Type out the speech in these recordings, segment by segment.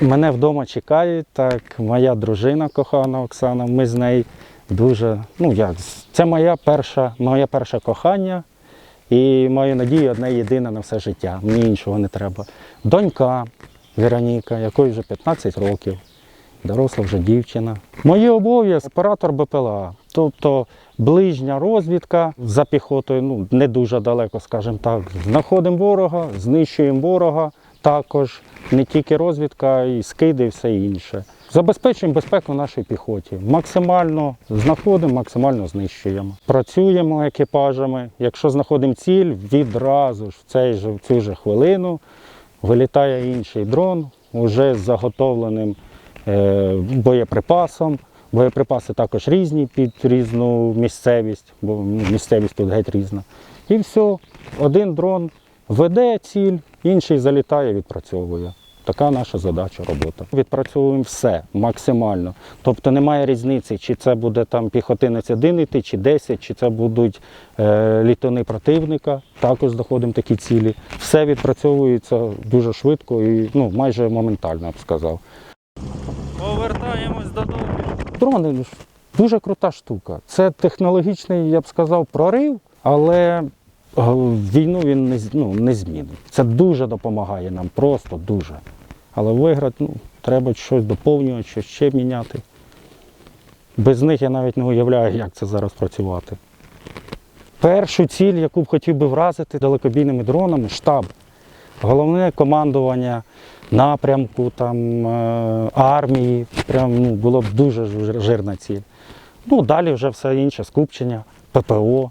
Мене вдома чекають, так, моя дружина кохана Оксана. Ми з нею дуже, ну як, це моя перша, моє перше кохання і маю надію, одне єдине на все життя. Мені іншого не треба. Донька Вероніка, якої вже 15 років, доросла вже дівчина. Мої обов'язки оператор БПЛА, тобто ближня розвідка за піхотою, ну не дуже далеко, скажімо так. Знаходимо ворога, знищуємо ворога. Також не тільки розвідка, і скиди, і все інше. Забезпечуємо безпеку нашій піхоті. Максимально знаходимо, максимально знищуємо. Працюємо екіпажами. Якщо знаходимо ціль, відразу ж в цей в цю же хвилину вилітає інший дрон уже з заготовленим е, боєприпасом. Боєприпаси також різні під різну місцевість, бо ну, місцевість тут геть різна. І все, один дрон веде ціль, інший залітає, відпрацьовує. Така наша задача, робота. Відпрацьовуємо все максимально. Тобто немає різниці, чи це буде там піхотинець один йти, чи 10, чи це будуть е, літуни противника. Також знаходимо такі цілі. Все відпрацьовується дуже швидко і ну, майже моментально, я б сказав. Повертаємось додому. Дрони дуже крута штука. Це технологічний, я б сказав, прорив, але війну він не, ну, не змінить. Це дуже допомагає нам, просто дуже. Але виграти ну, треба щось доповнювати, щось ще міняти. Без них я навіть не уявляю, як це зараз працювати. Першу ціль, яку б хотів би вразити далекобійними дронами, штаб. Головне командування напрямку там, е, армії. Прям ну, було б дуже жирна ціль. Ну, далі вже все інше, скупчення, ППО,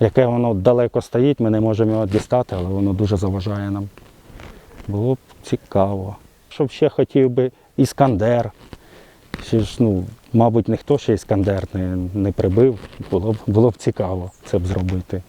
яке воно далеко стоїть, ми не можемо його дістати, але воно дуже заважає нам. Було б цікаво. Щоб ще хотів би Іскандер. Ще ж, ну, мабуть, ніхто ще Іскандер не, не прибив. Було б, було б цікаво це б зробити.